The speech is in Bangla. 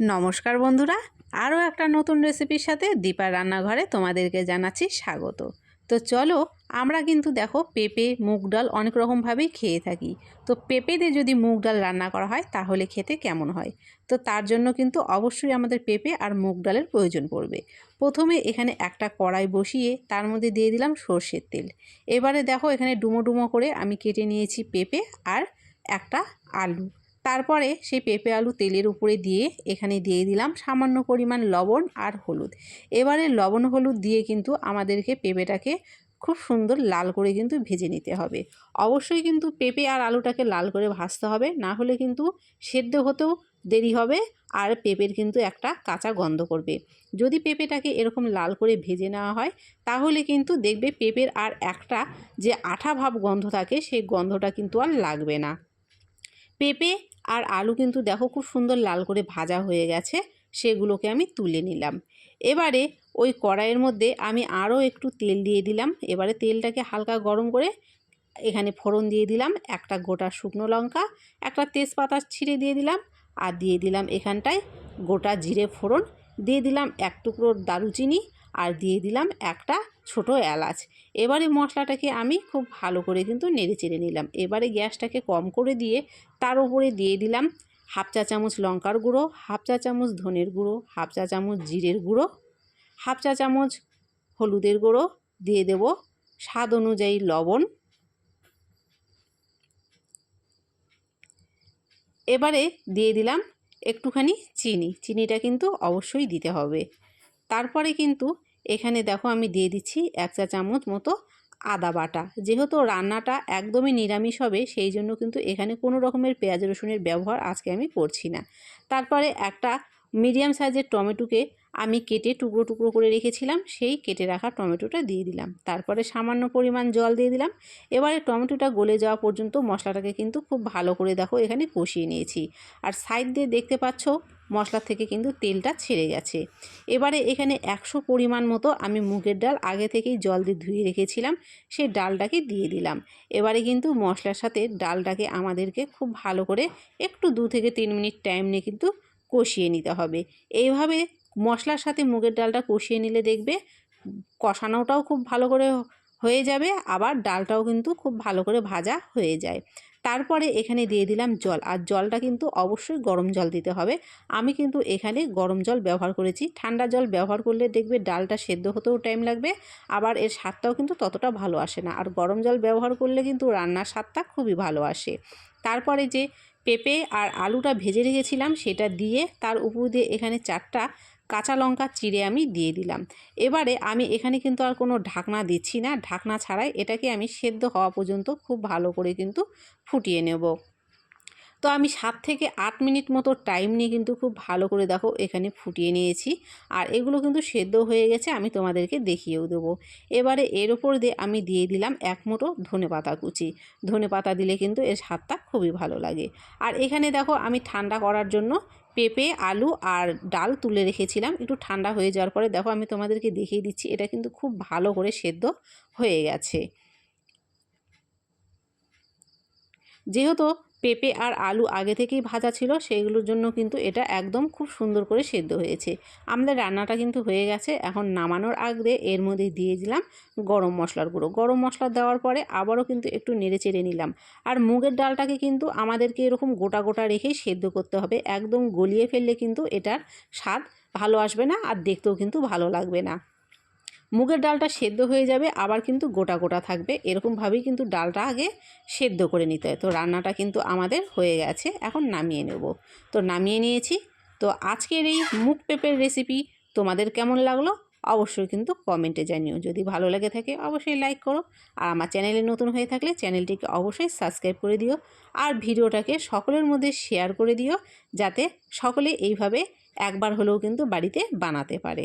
নমস্কার বন্ধুরা, আরও একটা নতুন রেসিপির সাথে দীপার রান্নাঘরে তোমাদেরকে জানাচ্ছি স্বাগত। তো চলো, আমরা কিন্তু দেখো পেঁপে, মুগ ডাল অনেক রকমভাবেই খেয়ে থাকি। তো পেঁপে দিয়ে যদি মুগ ডাল রান্না করা হয়, তাহলে খেতে কেমন হয়? তো তার জন্য কিন্তু অবশ্যই আমাদের পেঁপে আর মুগ ডালের প্রয়োজন পড়বে। প্রথমে এখানে একটা কড়াই বসিয়ে তার মধ্যে দিয়ে দিলাম সর্ষের তেল। এবারে দেখো এখানে ডুমো ডুমো করে আমি কেটে নিয়েছি পেঁপে আর একটা আলু। তারপরে সেই পেঁপে আলু তেলের উপরে দিয়ে এখানে দিয়ে দিলাম সামান্য পরিমাণ লবণ আর হলুদ। এবারে লবণ হলুদ দিয়ে কিন্তু আমাদেরকে পেঁপেটাকে খুব সুন্দর লাল করে কিন্তু ভেজে নিতে হবে। অবশ্যই কিন্তু পেঁপে আর আলুটাকে লাল করে ভাজতে হবে, না হলে কিন্তু সেদ্ধ হতেও দেরি হবে আর পেঁপের কিন্তু একটা কাঁচা গন্ধ করবে। যদি পেঁপেটাকে এরকম লাল করে ভেজে নেওয়া হয়, তাহলে কিন্তু দেখবে পেঁপের আর একটা যে আঠা ভাব গন্ধ থাকে, সেই গন্ধটা কিন্তু আর লাগবে না। পেঁপে আর আলু কিন্তু দেখো খুব সুন্দর লাল করে ভাজা হয়ে গেছে, সেগুলোকে আমি তুলে নিলাম। এবারে ওই কড়াইয়ের মধ্যে আমি আরও একটু তেল দিয়ে দিলাম। এবারে তেলটাকে হালকা গরম করে এখানে ফোড়ন দিয়ে দিলাম, একটা গোটা শুকনো লঙ্কা, একটা তেজপাতা ছিঁড়ে দিয়ে দিলাম আর দিয়ে দিলাম এখানটায় গোটা জিরে ফোড়ন। দিয়ে দিলাম এক টুকরো দারুচিনি আর দিয়ে দিলাম একটা ছোট এলাচ। এবারে মশলাটাকে আমি খুব ভালো করে কিন্তু নেড়ে চেড়ে নিলাম। এবারে গ্যাসটাকে কম করে দিয়ে তার উপরে দিয়ে দিলাম হাফ চা চামচ লঙ্কার গুঁড়ো, হাফ চা চামচ ধনের গুঁড়ো, হাফ চা চামচ জিরের গুঁড়ো, হাফ চা চামচ হলুদের গুঁড়ো, দিয়ে দেব স্বাদ অনুযায়ী লবণ। এবারে দিয়ে দিলাম একটুখানি চিনি। চিনিটা কিন্তু অবশ্যই দিতে হবে। তারপরে কিন্তু এখানে দেখো আমি দিয়ে দিচ্ছি এক চা চামচ মতো আদা বাটা। যেহেতু রান্নাটা একদমই নিরামিষ হবে, সেই জন্য কিন্তু এখানে কোনো রকমের পেঁয়াজ রসুনের ব্যবহার আজকে আমি করছি না। তারপরে একটা মিডিয়াম সাইজের টমেটোকে আমি কেটে টুকরো টুকরো করে রেখেছিলাম, সেই কেটে রাখা টমেটোটা দিয়ে দিলাম। তারপরে সামান্য পরিমাণ জল দিয়ে দিলাম। এবারে টমেটোটা গলে যাওয়া পর্যন্ত মশলাটাকে কিন্তু খুব ভালো করে দেখো এখানে কষিয়ে নিয়েছি। আর সাইড দিয়ে দেখতে পাচ্ছ মশলা থেকে কিন্তু তেলটা ছেড়ে গেছে। এবারে এখানে একশো পরিমাণ মতো আমি মুগের ডাল আগে থেকেই জল দিয়ে ধুয়ে রেখেছিলাম সেই ডালটাকে দিয়ে দিলাম। এবারে কিন্তু মশলার সাথে ডালটাকে আমাদেরকে খুব ভালো করে একটু দু থেকে তিন মিনিট টাইম নিয়ে কিন্তু কষিয়ে নিতে হবে। এইভাবে মশলার সাথে মুগের ডালটা কষিয়ে নিলে দেখবে কষানোটাও খুব ভালো করে হয়ে যাবে, আবার ডালটাও কিন্তু খুব ভালো করে ভাজা হয়ে যায়। তারপরে এখানে দিয়ে দিলাম জল, আর জলটা কিন্তু অবশ্যই গরম জল দিতে হবে। আমি কিন্তু এখানে গরম জল ব্যবহার করেছি। ঠান্ডা জল ব্যবহার করলে দেখবে ডালটা সেদ্ধ হতেও টাইম লাগবে, আবার এর স্বাদটাও কিন্তু ততটা ভালো আসে না। আর গরম জল ব্যবহার করলে কিন্তু রান্নার স্বাদটা খুবই ভালো আসে। তারপরে যে পেঁপে আর আলুটা ভেজে রেখেছিলাম সেটা দিয়ে তার উপর দিয়ে এখানে চারটা কাঁচা লঙ্কা চিড়ে আমি দিয়ে দিলাম। এবারে আমি এখানে কিন্তু আর কোনো ঢাকনা দিচ্ছি না। ঢাকনা ছাড়াই এটাকে আমি সেদ্ধ হওয়া পর্যন্ত খুব ভালো করে কিন্তু ফুটিয়ে নেব। তো আমি সাত থেকে আট মিনিট মতো টাইম নিয়ে কিন্তু খুব ভালো করে দেখো এখানে ফুটিয়ে নিয়েছি। আর এগুলো কিন্তু সেদ্ধ হয়ে গেছে আমি তোমাদেরকে দেখিয়েও দেবো। এবারে এর ওপর দিয়ে আমি দিয়ে দিলাম এক মুঠো ধনে পাতা কুচি। ধনে পাতা দিলে কিন্তু এর স্বাদটা খুবই ভালো লাগে। আর এখানে দেখো আমি ঠান্ডা করার জন্য পেঁপে, আলু আর ডাল তুলে রেখেছিলাম। একটু ঠান্ডা হয়ে যাওয়ার পরে দেখো আমি তোমাদেরকে দেখিয়ে দিচ্ছি, এটা কিন্তু খুব ভালো করে সেদ্ধ হয়ে গেছে। যেহেতু পেঁপে আর আলু আগে থেকেই ভাজা ছিল সেইগুলোর জন্য কিন্তু এটা একদম খুব সুন্দর করে সেদ্ধ হয়েছে। আমাদের রান্নাটা কিন্তু হয়ে গেছে, এখন নামানোর আগে এর মধ্যে দিয়ে দিলাম গরম মশলার গুঁড়ো। গরম মশলা দেওয়ার পরে আবারও কিন্তু একটু নেড়ে চেড়ে নিলাম। আর মুগের ডালটাকে কিন্তু আমাদেরকে এরকম গোটা গোটা রেখেই সেদ্ধ করতে হবে, একদম গলিয়ে ফেললে কিন্তু এটার স্বাদ ভালো আসবে না আর দেখতেও কিন্তু ভালো লাগবে না। মুগের ডালটা সেদ্ধ হয়ে যাবে, আবার কিন্তু গোটা গোটা থাকবে। এরকমভাবেই কিন্তু ডালটা আগে সেদ্ধ করে নিতে হয়। তো রান্নাটা কিন্তু আমাদের হয়ে গেছে, এখন নামিয়ে নেব। তো নামিয়ে নিয়েছি। তো আজকের এই মুগ পেঁপের রেসিপি তোমাদের কেমন লাগল? অবশ্যই কিন্তু কমেন্টে জানিও। যদি ভালো লাগে থাকে, অবশ্যই লাইক করো। আর আমার চ্যানেলে নতুন হয়ে থাকলে চ্যানেলটিকে অবশ্যই সাবস্ক্রাইব করে দিও। আর ভিডিওটাকে সকলের মধ্যে শেয়ার করে দিও, যাতে সকলে এইভাবে একবার হলেও কিন্তু বাড়িতে বানাতে পারে।